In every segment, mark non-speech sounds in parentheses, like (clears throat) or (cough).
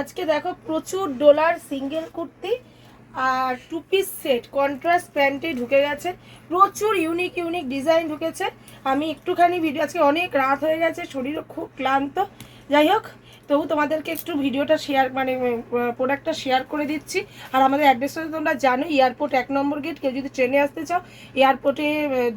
আজকে দেখো প্রচুর ডোলার সিঙ্গেল কুর্তি আর টু পিস সেট কন্ট্রাস্ট প্যান্টে ঢুকে গেছে। প্রচুর ইউনিক ইউনিক ডিজাইন ঢুকেছে। আমি একটুখানি ভিডিও আজকে অনেক রাত হয়ে গেছে, শরীরও খুব ক্লান্ত। যাই হোক তবু তোমাদেরকে একটু ভিডিওটা শেয়ার মানে প্রোডাক্টটা শেয়ার করে দিচ্ছি। আর আমাদের অ্যাড্রেসটা তোমরা জানো এয়ারপোর্ট এক নম্বর গেট কেউ যদি ট্রেনে আসতে চাও এয়ারপোর্টে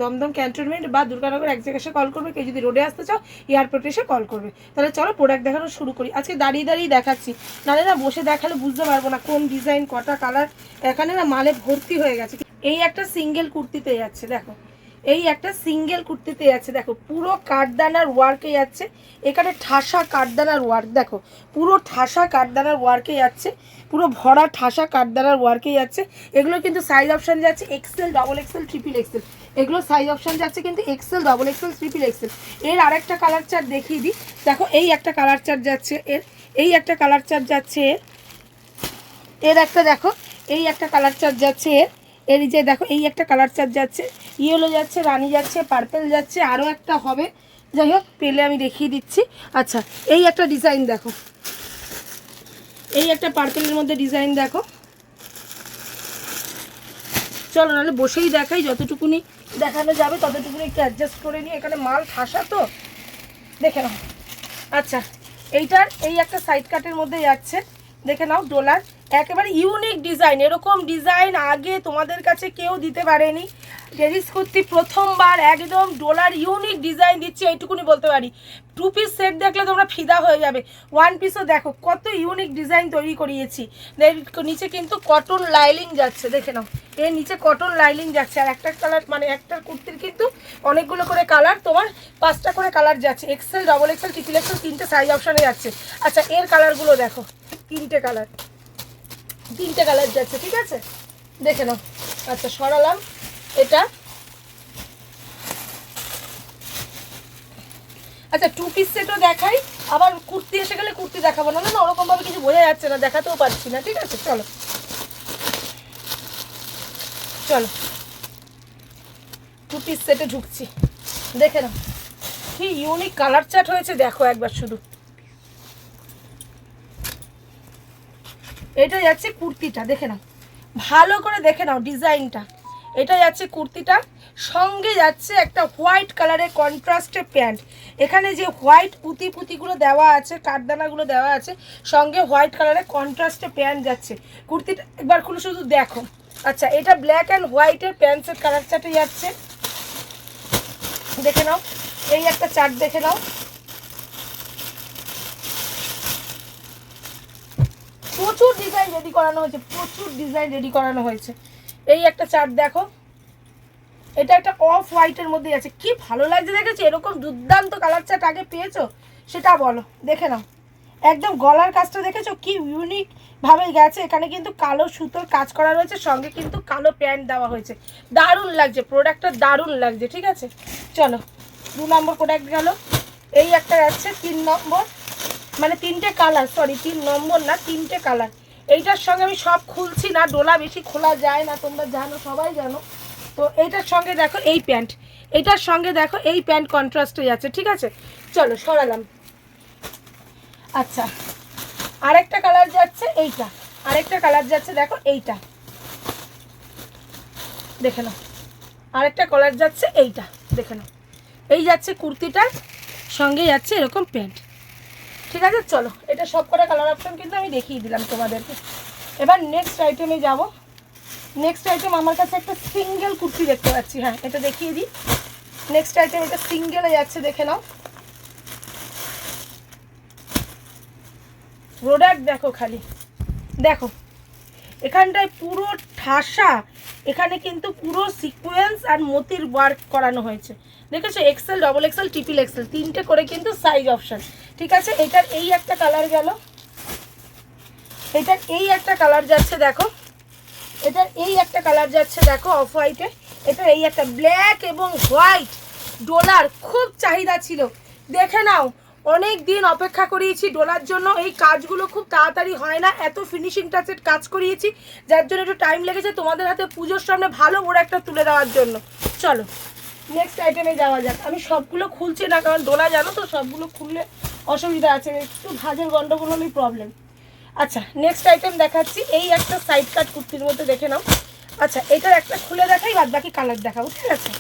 দমদম ক্যান্টনমেন্ট বা দুর্গানগর এক জায়গায় এসে কল করবে। কেউ যদি রোডে আসতে চাও এয়ারপোর্টে এসে কল করবে। তাহলে চলো প্রোডাক্ট দেখানো শুরু করি। আজকে দাঁড়িয়ে দাঁড়িয়ে দেখাচ্ছি। নাহলে না বসে দেখালে বুঝতে পারব না কোন ডিজাইন কটা কালার এখানে না মালে ভর্তি হয়ে গেছে। এই একটা সিঙ্গেল কুর্তিতে যাচ্ছে, দেখো। এই একটা সিঙ্গেল কুর্তিতে যাচ্ছে দেখো, পুরো কাঠদানার ওয়ার্কে যাচ্ছে এখানে ঠাসা কাঠদানার ওয়ার্ক দেখো, পুরো ঠাসা কাঠদানার ওয়ার্কে যাচ্ছে পুরো ভরা ঠাসা কাঠদানার ওয়ার্কে যাচ্ছে এগুলো কিন্তু সাইজ অপশান যাচ্ছে XL double XL triple XL এগুলো সাইজ অপশান যাচ্ছে কিন্তু XL double XL triple XL এর আরেকটা কালার চার্ট দেখিয়ে দিই। দেখো, এই একটা কালার চার্ট যাচ্ছে এর, এই একটা কালার চার্ট যাচ্ছে এর। এর একটা দেখো, এই একটা কালার চার্ট যাচ্ছে এর। এই যে দেখো, এই একটা কালার চার্ট যাচ্ছে ইয়েলো যাচ্ছে, রানি যাচ্ছে পার্পেল যাচ্ছে আরও একটা হবে। যাই হোক, পেলে আমি দেখিয়ে দিচ্ছি। আচ্ছা এই একটা ডিজাইন দেখো। এই একটা পার্পেলের মধ্যে ডিজাইন দেখো। চলো, নাহলে বসেই দেখাই, যতটুকুনি দেখানো যাবে, ততটুকুনি একটু অ্যাডজাস্ট করে নিই। এখানে মাল ঠাসা তো? দেখে নাও। আচ্ছা এইটার এই একটা সাইড কাটের মধ্যে যাচ্ছে। দেখে নাও ডোলার একেবারে ইউনিক ডিজাইন এরকম ডিজাইন আগে তোমাদের কাছে কেউ দিতে পারেনি। টেরিস কুর্তি প্রথমবার একদম ডোলার ইউনিক ডিজাইন দিচ্ছি, এইটুকুনি বলতে পারি। টু পিস সেট দেখলে তোমরা ফিদা হয়ে যাবে। ওয়ান পিসও দেখো, কত ইউনিক ডিজাইন তৈরি করিয়েছি। নিচে কিন্তু কটন লাইলিং যাচ্ছে, দেখে নাও। এর নিচে কটন লাইলিং যাচ্ছে, আর একটা কালার মানে একটা কুর্তির কিন্তু অনেকগুলো করে কালার তোমার পাঁচটা করে কালার যাচ্ছে। XL double XL triple XL তিনটে সাইজ অপশানে যাচ্ছে। আচ্ছা এর কালারগুলো দেখো, তিনটে কালার তিনটে কালার যাচ্ছে, ঠিক আছে? দেখে নাও। আচ্ছা সরালাম। এটা। আচ্ছা টু পিস সেটও দেখাই। আবার কুর্তি এসে গেলে কুর্তি দেখাবো। না না, ওরকমভাবে কিছু বোঝা যাচ্ছে না, দেখাতেও পারছি না, ঠিক আছে? চলো। চলো। টু পিস সেটে ঢুকছি। দেখে নাও। কি ইউনিক কালার চার্ট হয়েছে, দেখো একবার শুধু। এটা যাচ্ছে কুর্তিটা, দেখে নাও। ভালো করে দেখে নাও ডিজাইনটা। এটা যাচ্ছে কুর্তিটা, সঙ্গে যাচ্ছে একটা হোয়াইট কালারের কন্ট্রাস্টের প্যান্ট। এখানে যে হোয়াইট পুঁতি পুঁতিগুলো দেওয়া আছে, কাঠদানাগুলো দেওয়া আছে, সঙ্গে হোয়াইট কালারের কন্ট্রাস্টে প্যান্ট যাচ্ছে। কুর্তিটা একবার খুলে শুধু দেখো। আচ্ছা এটা ব্ল্যাক অ্যান্ড হোয়াইটের প্যান্টসের কালার চার্টে যাচ্ছে। দেখে নাও, এই একটা চার্ট দেখে নাও। প্রচুর ডিজাইন রেডি করানো হয়েছে, প্রচুর ডিজাইন রেডি করানো হয়েছে। এই একটা চার্ট দেখো। এটা একটা অফ হোয়াইটের মধ্যে আছে। কি ভালো লাগছে দেখেছ? এরকম দুর্দান্ত কালার চার্ট আগে পেয়েছ? সেটা বলো, দেখে নাও। একদম গলার কাজটা দেখেছ? কি ইউনিক ভাবে গেছে। এখানে কিন্তু কালো সুতোর কাজ করা রয়েছে, সঙ্গে কিন্তু কালো প্যান্ট দেওয়া হয়েছে। দারুণ লাগছে প্রোডাক্টটা দারুণ লাগছে, ঠিক আছে? চলো, দু নম্বর প্রোডাক্ট গেল। এই একটা যাচ্ছে তিন নম্বর। মানে তিনটে কালার সরি তিন নম্বর না, তিনটে কালার এইটার সঙ্গে আমি সব খুলছি না, ডোলা বেশি খোলা যায় না, তোমরা জানো, সবাই জানো। তো এইটার সঙ্গে দেখো এই প্যান্ট, এইটার সঙ্গে দেখো এই প্যান্ট কন্ট্রাস্টে যাচ্ছে, ঠিক আছে? চলো, সরালাম। আচ্ছা আরেকটা কালার যাচ্ছে এইটা, আরেকটা কালার যাচ্ছে দেখো এইটা। দেখে নাও, আরেকটা কালার যাচ্ছে এইটা, দেখে নাও। এই যাচ্ছে কুর্তিটার, সঙ্গে যাচ্ছে এরকম প্যান্ট। ঠিক আছে? চলো, এটা সব কটা কালার অপশন কিন্তু আমি দেখিয়ে দিলাম তোমাদেরকে। এবার নেক্সট আইটেমে যাব। নেক্সট আইটেম আমার কাছে একটা সিঙ্গেল কুর্তি দেখতে পাচ্ছি। হ্যাঁ এটা দেখিয়ে দিই। নেক্সট আইটেম এটা সিঙ্গেলে যাচ্ছে, দেখে নাও। প্রোডাক্ট দেখো খালি। দেখো, এখানটায় পুরো ঠাসা, এখানে কিন্তু পুরো সিকোয়েন্স আর মতির ওয়ার্ক করানো হয়েছে। দেখেছ? XL double XL triple XL তিনটে করে কিন্তু সাইজ অপশন ঠিক আছে? এটার এই একটা কালার গেল। এটার এই একটা কালার যাচ্ছে, দেখো। এটার এই একটা কালার যাচ্ছে, দেখো অফ হোয়াইটে এটার এই একটা ব্ল্যাক এবং হোয়াইট ডোলার খুব চাহিদা ছিল। দেখে নাও, অনেক দিন অপেক্ষা করিয়েছি ডোলার জন্য। এই কাজগুলো খুব তাড়াতাড়ি হয় না। এত ফিনিশিং টাচের কাজ করিয়েছি, যার জন্য একটু টাইম লেগেছে তোমাদের হাতে পুজোর সামনে ভালো বড় একটা তুলে দেওয়ার জন্য। চলো নেক্সট আইটেমে যাওয়া যাক। আমি সবগুলো খুলছি না, কারণ ডোলা জানো তো, সবগুলো খুললে অসুবিধা আছে, একটু ভাজের গন্ডগোল হলেই প্রবলেম আচ্ছা নেক্সট আইটেম দেখাচ্ছি, এই একটা সাইড কাট কুর্তির মধ্যে দেখে নাও। আচ্ছা এটার একটা খুলে দেখাই বাদ বাকি কালার দেখাবো, ঠিক আছে?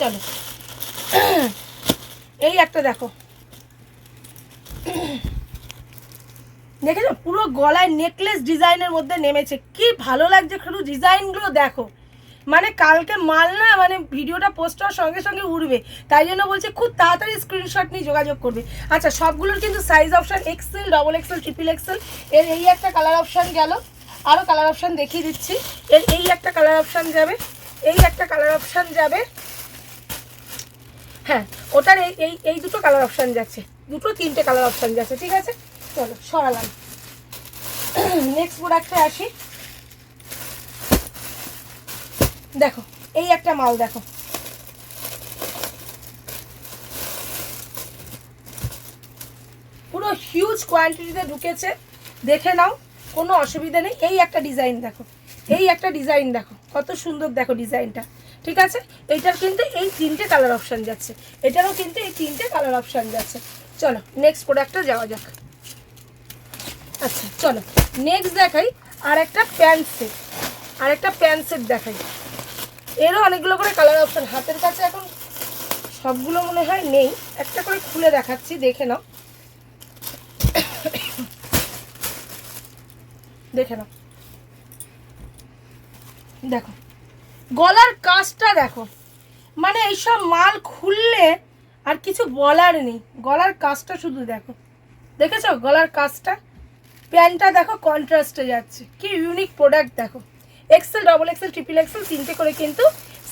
চলো। এই একটা দেখো। দেখেছ? পুরো গলায় নেকলেস ডিজাইনের মধ্যে নেমেছে। কি ভালো লাগছে শুধু ডিজাইনগুলো দেখো। মানে কালকে মাল না মানে ভিডিওটা পোস্ট হওয়ার সঙ্গে সঙ্গে উঠবে তাই জন্য বলছে, খুব তাড়াতাড়ি স্ক্রিনশট নিয়ে যোগাযোগ করবে। আচ্ছা সবগুলোর কিন্তু size option XL double XL triple XL এর এই একটা কালার অপশান গেল। আরও কালার অপশান দেখিয়ে দিচ্ছি। এর এই একটা কালার অপশান যাবে, এই একটা কালার অপশান যাবে। হ্যাঁ ওটার এই এই এই দুটো কালার অপশান যাচ্ছে। দুটো তিনটে কালার অপশান যাচ্ছে, ঠিক আছে? চলো, সরালাম। (clears throat) নেক্সট প্রোডাক্টে আসি। দেখো, এই একটা মাল দেখো। পুরো হিউজ কোয়ান্টিটিতে ঢুকেছে। দেখে নাও, কোনো অসুবিধা নেই। এই একটা ডিজাইন দেখো। এই একটা ডিজাইন দেখো। কত সুন্দর দেখো ডিজাইনটা ঠিক আছে? এইটার কিন্তু এই তিনটে কালার অপশান যাচ্ছে। এটারও কিন্তু এই তিনটে কালার অপশান যাচ্ছে। চলো নেক্সট প্রোডাক্টটা যাওয়া যাক। আচ্ছা চলো। নেক্সট দেখাই আর একটা প্যান্ট সেট আর একটা প্যান্ট সেট দেখাই। এরও অনেকগুলো করে কালার অপশান হাতের কাছে এখন সবগুলো মনে হয় নেই। একটা করে খুলে দেখাচ্ছি, দেখে নাও। দেখে নাও। দেখো, গলার কাজটা দেখো। মানে এইসব মাল খুললে আর কিছু বলার নেই। গলার কাজটা শুধু দেখো। দেখেছ? গলার কাজটা? প্যান্টটা দেখো কন্ট্রাস্টে যাচ্ছে। কি ইউনিক প্রোডাক্ট দেখো। XL double XL triple XL তিনটে করে কিন্তু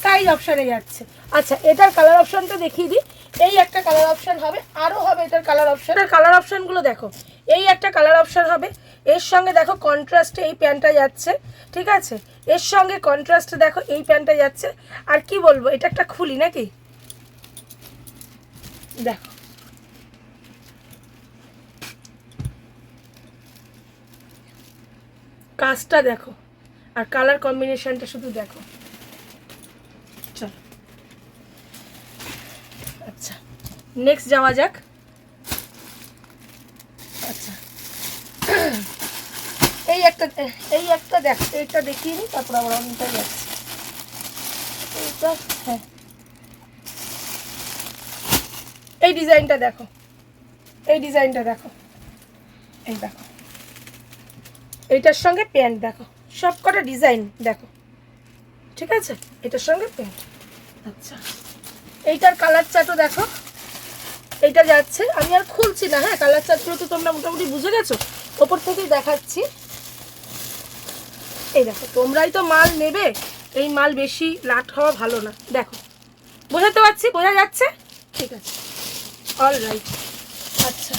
সাইজ অপশানে যাচ্ছে। আচ্ছা এটার কালার অপশানটা দেখিয়ে দিই। এই একটা কালার অপশান হবে আরও হবে এটার কালার অপশান এটার কালার অপশানগুলো দেখো। এই একটা কালার অপশান হবে, এর সঙ্গে দেখো কন্ট্রাস্টে এই প্যান্টটা যাচ্ছে, ঠিক আছে? এর সঙ্গে কন্ট্রাস্টে দেখো এই প্যান্টটা যাচ্ছে। আর কি বলব, এটা একটা খুলি নাকি? দেখো। কাজটা দেখো। আর কালার কম্বিনেশনটা শুধু দেখো। চলো। আচ্ছা নেক্সট যাওয়া যাক। আচ্ছা। এই একটা এই একটা দেখ, এইটা দেখিয়ে নিই তারপর আবার অন্যটা যাচ্ছি এইটা হ্যাঁ। এই ডিজাইনটা দেখো। এই ডিজাইনটা দেখো। এই দেখো। এইটার সঙ্গে প্যান্ট দেখো। সব কটা ডিজাইন দেখো। ঠিক আছে? এটার সঙ্গে প্যান্ট আচ্ছা। এইটার কালার চাটও দেখো। এইটা যাচ্ছে। আমি আর খুলছি না হ্যাঁ? কালার চাটগুলো তো তোমরা মোটামুটি বুঝে গেছো? ওপর থেকেই দেখাচ্ছি। এই দেখো তোমরাই তো মাল নেবে। এই মাল বেশি লাট হওয়া ভালো না। দেখো। বোঝাতে পারছি? বোঝা যাচ্ছে? ঠিক আছে। অল রাইট আচ্ছা।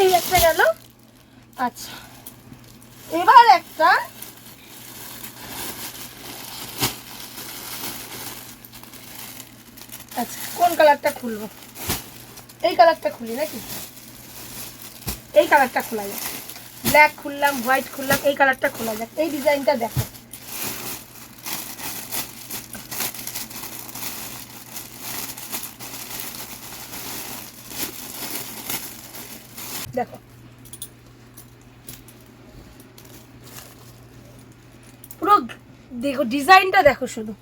এই একটা গেল। আচ্ছা। এবার একটা আচ্ছা কোন কালারটা খুলবো? এই কালারটা খুলি নাকি? এই কালারটা খোলা যাক। ব্ল্যাক খুললাম হোয়াইট খুললাম, এই কালারটা খোলা যাক। এই ডিজাইনটা দেখো। দেখো পুরো দেখো, ডিজাইনটা দেখো শুধু।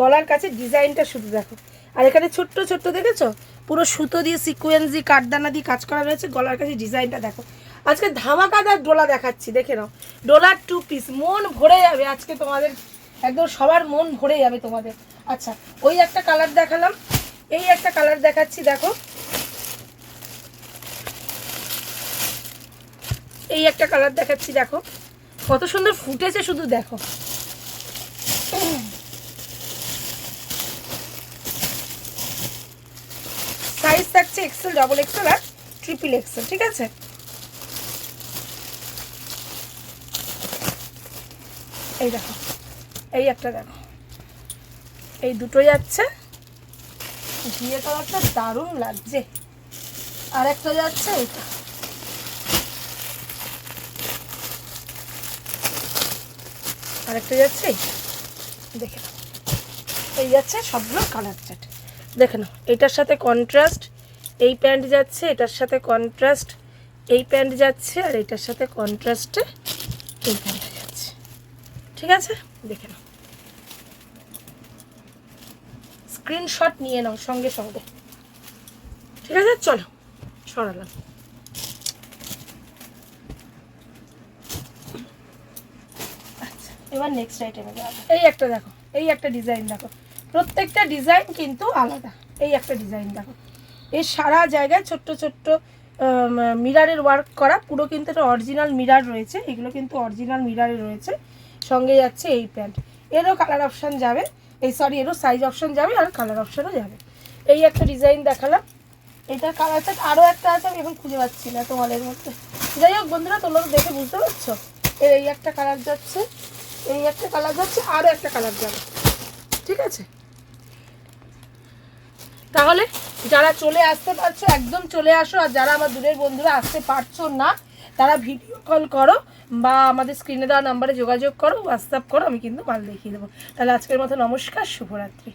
গলার কাছে ডিজাইনটা শুধু দেখো। আর এখানে ছোট্ট ছোট্ট দেখেছ? পুরো সুতো দিয়ে সিকোয়েন্স দিয়ে, কাঠদানা দিয়ে কাজ করা রয়েছে, গলার কাছে ডিজাইনটা দেখো। আজকে ধামাকাদার ডোলা দেখাচ্ছি, দেখে নাও। ডোলার টু পিস মন ভরে যাবে আজকে তোমাদের। একদম সবার মন ভরে যাবে তোমাদের। আচ্ছা ওই একটা কালার দেখালাম। এই একটা কালার দেখাচ্ছি, দেখো। এই একটা কালার দেখাচ্ছি, দেখো। কত সুন্দর ফুটেছে, শুধু দেখো। সাইজ থাকছে এক্সেল ডবল এক্সেল আর ট্রিপল এক্সেল ঠিক আছে? এই দেখো, এই একটা দেখো। এই দুটো যাচ্ছে। ঘিয়ে কালারটা দারুণ লাগছে। আর একটা যাচ্ছে এইটা। আরেকটা যাচ্ছে। দেখে এই যাচ্ছে সবগুলো কালার চাট দেখে নাও, এটার সাথে কন্ট্রাস্ট এই প্যান্ট যাচ্ছে, এটার সাথে কন্ট্রাস্ট এই প্যান্ট যাচ্ছে, আর এটার সাথে কন্ট্রাস্টে এই প্যান্টটা যাচ্ছে। ঠিক আছে? দেখে নাও। স্ক্রিনশট নিয়ে নাও সঙ্গে সঙ্গে। ঠিক আছে? চলো, সরালাম আচ্ছা এবার নেক্সট আইটেমে যাব এই একটা দেখো, এই একটা ডিজাইন দেখো। প্রত্যেকটা ডিজাইন কিন্তু আলাদা। এই একটা ডিজাইন দেখো। এই সারা জায়গায় ছোট্ট ছোট্ট মিরারের ওয়ার্ক করা, পুরো কিন্তু এটা অরিজিনাল মিরার রয়েছে। এগুলো কিন্তু অরিজিনাল মিরারে রয়েছে। সঙ্গে যাচ্ছে এই প্যান্ট এরও কালার অপশান যাবে। এই সরি এরও সাইজ অপশান যাবে আর কালার অপশানও যাবে। এই একটা ডিজাইন দেখালাম। এটার কালারটা আরও একটা আছে, আমি এখন খুঁজে পাচ্ছি না তোমাদের মধ্যে। যাই হোক বন্ধুরা, তোমরা দেখে বুঝতে পারছ। এর এই একটা কালার যাচ্ছে। এই একটা কালার যাচ্ছে আরও একটা কালার যাবে। ঠিক আছে? তাহলে যারা চলে আসতে পারছ, একদম চলে আসো, আর যারা আমার দূরের বন্ধুরা আসতে পারছ না, তারা ভিডিও কল করো বা আমাদের স্ক্রিনে দেওয়া নাম্বারে যোগাযোগ করো হোয়াটসঅ্যাপ করো, আমি কিন্তু মাল দেখিয়ে দেবো। তাহলে আজকের মতো নমস্কার, শুভরাত্রি।